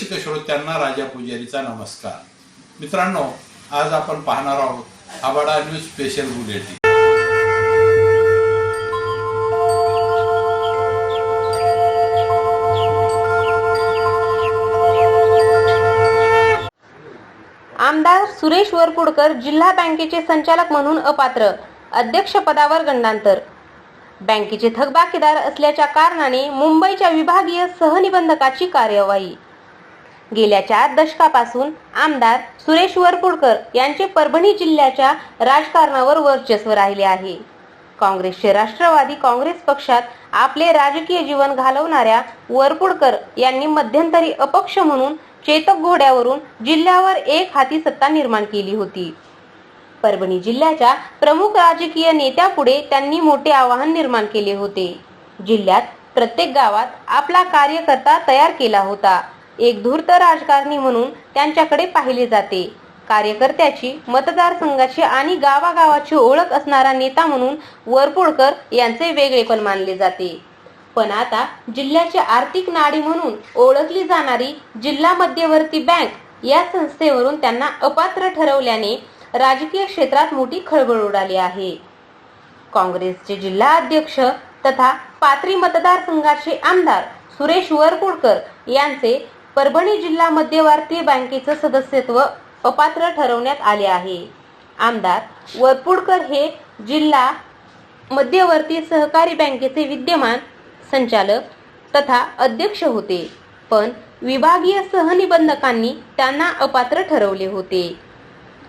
रसिक श्रोत्यांना राजा पुजारीचा नमस्कार. मित्रांनो आज आपण पाहणार आहोत आबाडा न्यूज स्पेशल बुलेटिन आमदार सुरेश वरपुडकर जिल्हा बँकेचे संचालक म्हणून अपात्र अध्यक्षपदावर गंडांतर. बँकेचे थकबाकीदार असल्याच्या कारणाने मुंबईच्या विभागीय सहनिबंधकाची कार्यवाही. गेल्या चार दशकापासून आमदार सुरेश वरपुडकर यांचे परभणी जिल्ह्याच्या राजकारणावर वर्चस्व राहिले आहे. काँग्रेसचे राष्ट्रवादी काँग्रेस पक्षात आपले राजकीय जीवन घालवणाऱ्या वरपुडकर यांनी मध्यंतरी अपक्ष म्हणून चेतक घोड्यावरून जिल्ह्यावर एक हाती सत्ता निर्माण केली होती. परभणी जिल्ह्याच्या प्रमुख राजकीय नेत्यापुढे त्यांनी मोठे आव्हान निर्माण केले होते. जिल्ह्यात प्रत्येक गावात आपला कार्यकर्ता तयार केला होता. एक धूर्त राजकारणी म्हणून त्यांच्याकडे पाहिले जाते. कार्यकर्त्याची मतदारसंघाची आणि गावागावाची ओळख असणारा नेता म्हणून वरपुडकर यांचे वेगळेपण मानले जाते. पण आता जिल्ह्याची आर्थिक नाडी म्हणून ओळखली जाणारी जिल्हा मध्यवर्ती बँक या संस्थेवरून त्यांना अपात्र ठरवल्याने राजकीय क्षेत्रात मोठी खळबळ उडाली आहे. काँग्रेसचे जिल्हा अध्यक्ष तथा पाथरी मतदारसंघाचे आमदार सुरेश वरपुडकर यांचे परभणी जिल्हा मध्यवर्ती बँकेचं सदस्यत्व अपात्र ठरवण्यात आले आहे. आमदार वरपुडकर हे जिल्हा मध्यवर्ती सहकारी बँकेचे विद्यमान संचालक तथा अध्यक्ष होते पण विभागीय सहनिबंधकांनी त्यांना अपात्र ठरवले होते.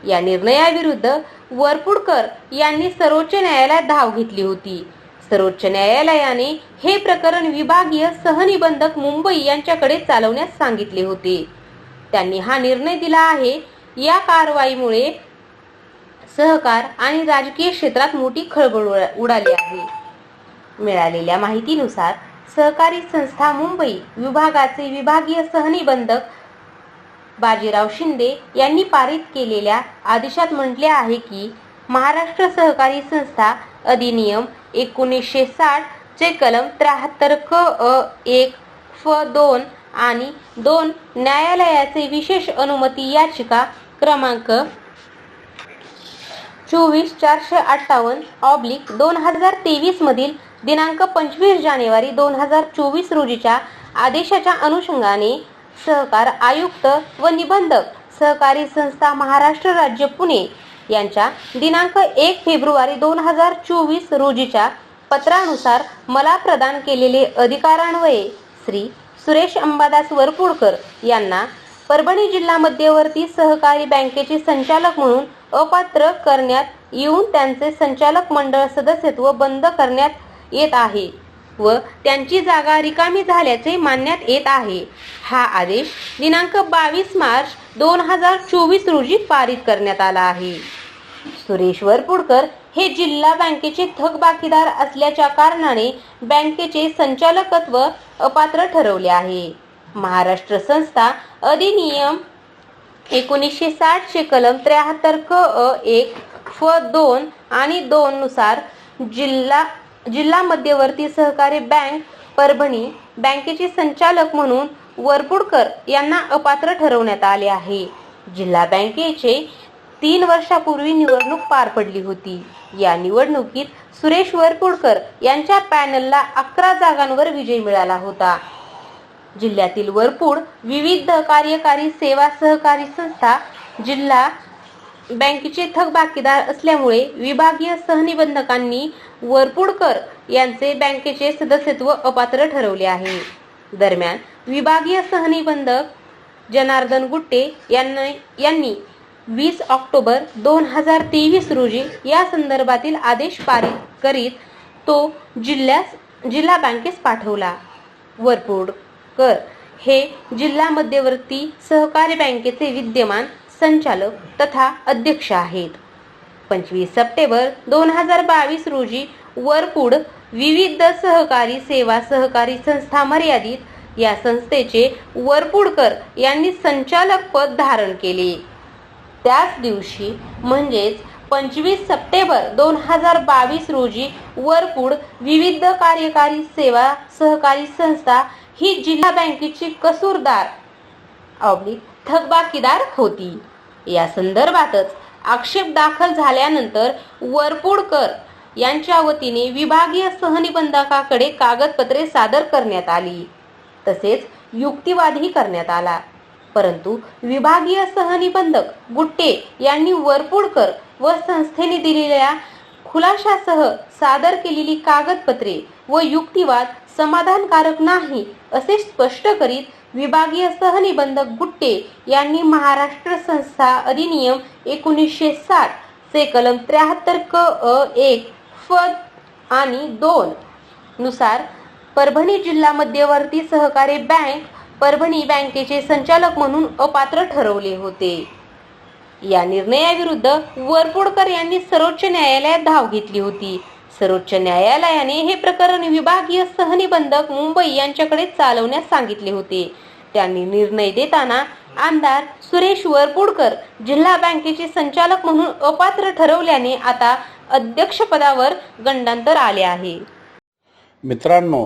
या निर्णयाविरुद्ध वरपुडकर यांनी सर्वोच्च न्यायालयात धाव घेतली होती. सर्वोच्च न्यायालयाने हे प्रकरण विभागीय सहनिबंधक मुंबई यांच्याकडे चालवण्यास सांगितले होते. त्यांनी हा निर्णय दिला आहे. या कारवाईमुळे सहकार आणि राजकीय क्षेत्रात मोठी खळबळ उडा- उडाली आहे. मिळालेल्या माहितीनुसार सहकारी संस्था मुंबई विभागाचे विभागीय सहनिबंधक बाजीराव शिंदे यांनी पारित केलेल्या आदेशात म्हटले आहे की महाराष्ट्र सहकारी संस्था अधिनियम एकोणीसशे साठ चे कलम त्र्याहत्तर क अ एक फ दोन आणि दोन न्यायालयाचे विशेष अनुमती याचिका क्रमांक चोवीस चारशे अठ्ठावन्न ऑब्लिक दोन हजार तेवीस मधील दिनांक पंचवीस जानेवारी दोन हजार चोवीस रोजीच्या आदेशाच्या अनुषंगाने सहकार आयुक्त व निबंधक सहकारी संस्था महाराष्ट्र राज्य पुणे यांच्या दिनांक एक फेब्रुवारी दोन हजार चोवीस रोजीच्या पत्रानुसार मला प्रदान केलेले अधिकारान्वये श्री सुरेश अंबादास वरपुडकर यांना परभणी जिल्हा मध्यवर्ती सहकारी बँकेचे संचालक म्हणून अपात्र करण्यात येऊन त्यांचे संचालक मंडळ सदस्यत्व बंद करण्यात येत आहे व त्यांची जागा रिकामी झाल्याचे मानण्यात येत आहे. हा आदेश दिनांक बावीस मार्च दोन हजार चोवीस रोजी पारित करण्यात आला आहे. सुरेश वरपुडकर हे जिल्हा बँकेचे थकबाकीदार असल्याच्या कारणाने बँकेचे संचालकत्व अपात्र ठरवले आहे. महाराष्ट्र संस्था अधिनियम एकोणीसशे साठचे कलम त्र्याहत्तर क अ एक फ दोन आणि दोन नुसार जिल्हा जिल्हा मध्यवर्ती सहकारी बँक परभणी बँकेचे संचालक म्हणून वरपुडकर यांना अपात्र ठरवण्यात आले आहे. जिल्हा बँकेचे तीन वर्षापूर्वी निवडणूक पार पडली होती. या निवडणुकीत सुरेश वरपुडकर यांच्या पॅनलला अकरा जागांवर विजय मिळाला होता. जिल्ह्यातील वरपूड विविध कार्यकारी सेवा सहकारी संस्था जिल्हा बँकेचे थकबाकीदार असल्यामुळे विभागीय सहनिबंधकांनी वरपुडकर यांचे बँकेचे सदस्यत्व अपात्र ठरवले आहे. दरम्यान विभागीय सहनिबंधक जनार्दन गुट्टे यांनी यांनी वीस ऑक्टोबर दोन हजार तेवीस रोजी या संदर्भातील आदेश पारित करीत तो जिल्ह्यास जिल्हा बँकेस पाठवला. वरपूड कर हे जिल्हा मध्यवर्ती सहकारी बँकेचे विद्यमान संचालक तथा अध्यक्ष आहेत. पंचवीस सप्टेंबर दोन हजार बावीस रोजी वरपूड विविध सहकारी सेवा सहकारी संस्था मर्यादित या संस्थेचे वरपूडकर यांनी संचालक पद धारण केले. त्याच दिवशी म्हणजेच पंचवीस सप्टेंबर दोन हजार बावीस रोजी वरकूड विविध कार्यकारी सेवा सहकारी संस्था ही जिल्हा बँकेची कसूरदार ऑब्लिक थकबाकीदार होती. या संदर्भातच आक्षेप दाखल झाल्यानंतर वरपूडकर यांच्या वतीने विभागीय सहनिबंधकाकडे कागदपत्रे सादर करण्यात आली. तसेच युक्तिवादही करण्यात आला. परंतु विभागीय सहनिबंधक गुट्टे यांनी वरपुडकर व संस्थेने दिलेल्या खुलाशासह सादर केलेली कागदपत्रे व युक्तिवाद समाधानकारक नाही असे स्पष्ट करीत विभागीय सहनिबंधक गुट्टे यांनी महाराष्ट्र संस्था अधिनियम एकोणीसशे साठ चे कलम त्र्याहत्तर क अ एक फद आणि दोन नुसार परभणी जिल्हा मध्यवर्ती सहकारी बँक परभणी बँकेचे संचालक म्हणून अपात्र ठरवले होते. या निर्णयाविरुद्ध वरपुडकर यांनी सर्वोच्च न्यायालयात धाव घेतली होती. सर्वोच्च न्यायालयाने हे प्रकरण विभागीय सहनिबंधक मुंबई यांच्याकडे चालवण्यास सांगितले होते. त्यांनी निर्णय देताना आमदार सुरेश वरपुडकर जिल्हा बँकेचे संचालक म्हणून अपात्र ठरवल्याने आता अध्यक्षपदावर गंडांतर आले आहे. मित्रांनो